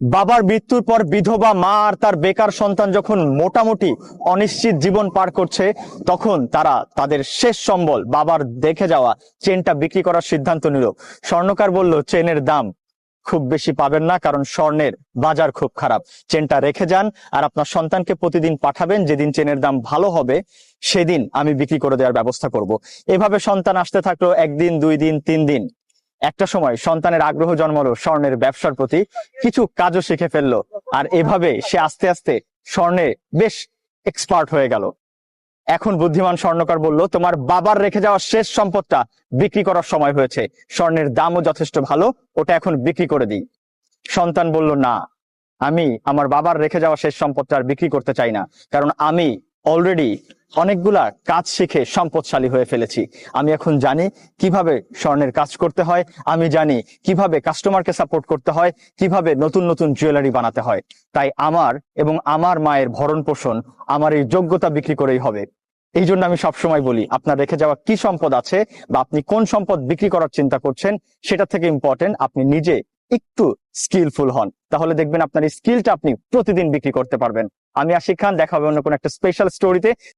বাবার মৃত্যুর পর বিধবা মা আর তার বেকার সন্তান যখন মোটামুটি অনিশ্চিত জীবন পার করছে, তখন তারা তাদের শেষ সম্বল বাবার দেখে যাওয়া চেনটা বিক্রি করার সিদ্ধান্ত নিল। স্বর্ণকার বলল, চেনের দাম খুব বেশি পাবেন না, কারণ স্বর্ণের বাজার খুব খারাপ। চেনটা রেখে যান আর আপনার সন্তানকে প্রতিদিন পাঠাবেন, যেদিন চেনের দাম ভালো হবে, সেদিন আমি বিক্রি করে দেওয়ার ব্যবস্থা করব। এভাবে সন্তান আসতে থাকল একদিন, দুই দিন, তিন দিন। একটা সময় সন্তানের আগ্রহ জন্মালো স্বর্ণের ব্যবসার প্রতি, কিছু কাজও শিখে ফেলল, আর এভাবে সে আস্তে আস্তে স্বর্ণে বেশ এক্সপার্ট হয়ে গেল। এখন বুদ্ধিমান স্বর্ণকার বলল, তোমার বাবার রেখে যাওয়া শেষ সম্পদটা বিক্রি করার সময় হয়েছে। স্বর্ণের দামও যথেষ্ট ভালো, ওটা এখন বিক্রি করে দিই। সন্তান বলল, না, আমি আমার বাবার রেখে যাওয়া শেষ সম্পদটা আর বিক্রি করতে চাই না, কারণ আমি অলরেডি অনেকগুলা কাজ শিখে সম্পদশালী হয়ে ফেলেছি। আমি এখন জানি কীভাবে স্বর্ণের কাজ করতে হয়, আমি জানি কীভাবে কাস্টমারকে সাপোর্ট করতে হয়, কীভাবে নতুন নতুন জুয়েলারি বানাতে হয়। তাই আমার এবং আমার মায়ের ভরণ পোষণ, আমার এই যোগ্যতা বিক্রি করেই হবে। এই জন্য আমি সবসময় বলি, আপনার রেখে যাওয়া কি সম্পদ আছে বা আপনি কোন সম্পদ বিক্রি করার চিন্তা করছেন, সেটা থেকে ইম্পর্টেন্ট আপনি নিজে একটু স্কিলফুল হন। তাহলে দেখবেন আপনার এই স্কিলটা আপনি প্রতিদিন বিক্রি করতে পারবেন। আমি আশিক খান দেখা হবে অন্য কোনো একটা স্পেশাল স্টোরিতে